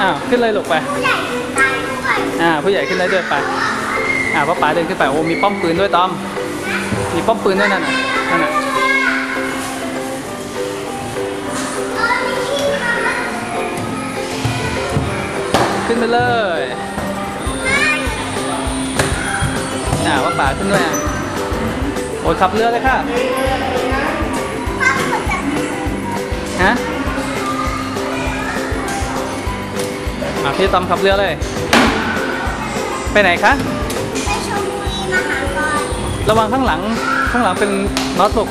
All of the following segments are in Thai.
อ้าวขึ้นเลยลูกไปผู้ใหญ่ตายด้วยอ่าผู้ใหญ่ขึ้นได้ด้วยไป อ่าป้าป๋าเดินขึ้นไปโอ้มีป้อมปืนด้วยตอม มีป้อมปืนด้วยนั่นน่ะนั่นน่ะเออมีที่มาขึ้นไปเลยอ่าป้าป๋าขึ้นด้วยอะโอ้ยขับเรือเลยค่ะป้าคนจะฮะ พี่ต้อมขับเรือเลย ไปไหนคะ ไปชมบุรีมหาลัระวังข้างหลัง ข้างหลังเป็นน็อตตก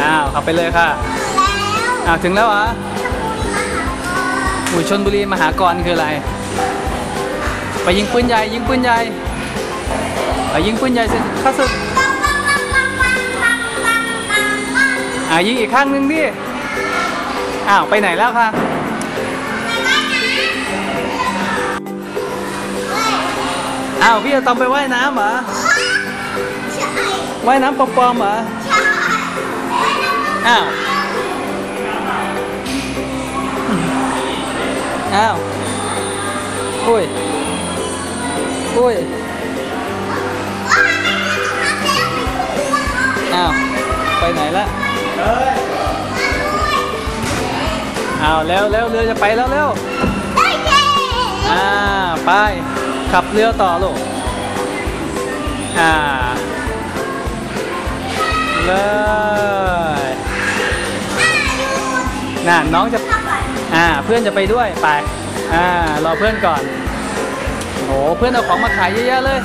อ้าวขับไปเลยค่ะ อ้าวถึงแล้วอะอุยชนบุรีมหากรคืออะไร ไปยิงปืนใหญ่ยิงปืนใหญ่ไปยิงปืนใหญ่สิข้าศึกอ่ายิงอีกข้างหนึ่งดิ อ้าว ไปไหนแล้วคะอ้าว พี่จะต้องไปว่ายน้ำเหรอใช่ว่ายน้ำปลอมๆเหรอใช่อ้าว อ้าว อุ้ย อุ้ยว้ายไม่ได้ทำแล้วไม่ถูกอะอ้าว ไปไหนละ อ้าวแล้วแล้วเรือจะไปแล้วเร็วได้เย้อ่าไปขับเรือต่อลูกอ่าเลยน่ะน้องจะเข้าก่อนอ่าเพื่อนจะไปด้วยไปอ่ารอเพื่อนก่อนโอ้เพื่อนเอาของมาขายเยอะแยะเลย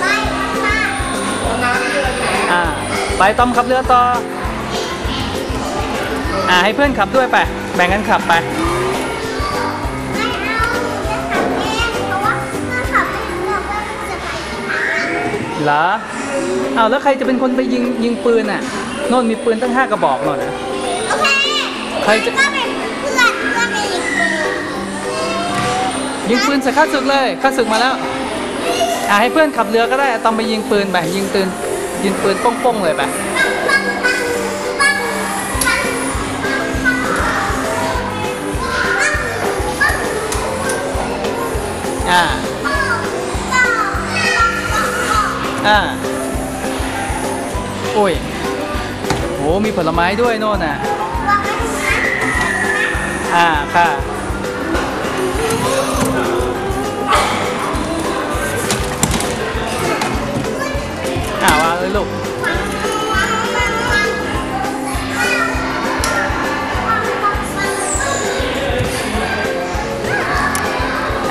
ไปมาอ่าไปต้อมขับเรือต่อ อ่าให้เพื่อนขับด้วยไปแบ่งกันขับไปไม่เอาหนูจะขับเองเพราะว่าถ้าขับไม่รู้เราก็จะไปที่ไหนเหรออ้าวแล้วใครจะเป็นคนไปยิงยิงปืนอะโน่นมีปืนตั้งห้ากระบอกโน่นนะโอเคใครจะก็เป็นเพื่อนเพื่อนในอีกคนยิงปืนใส่ข้าศึกเลยข้าศึกมาแล้วอ่าให้เพื่อนขับเรือก็ได้ต้องไปยิงปืนไปยิงปืนยิงปืนป้องๆเลยไปปังปั อ่าอ่าโอ้ยโหมีผลไม้ด้วยโน่นน่ะอ่าค่ะอ่าวางเลยลูก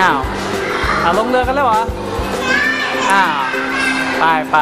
อ้าว เอาลงเรือกันแล้วเหรออ้าวไปไป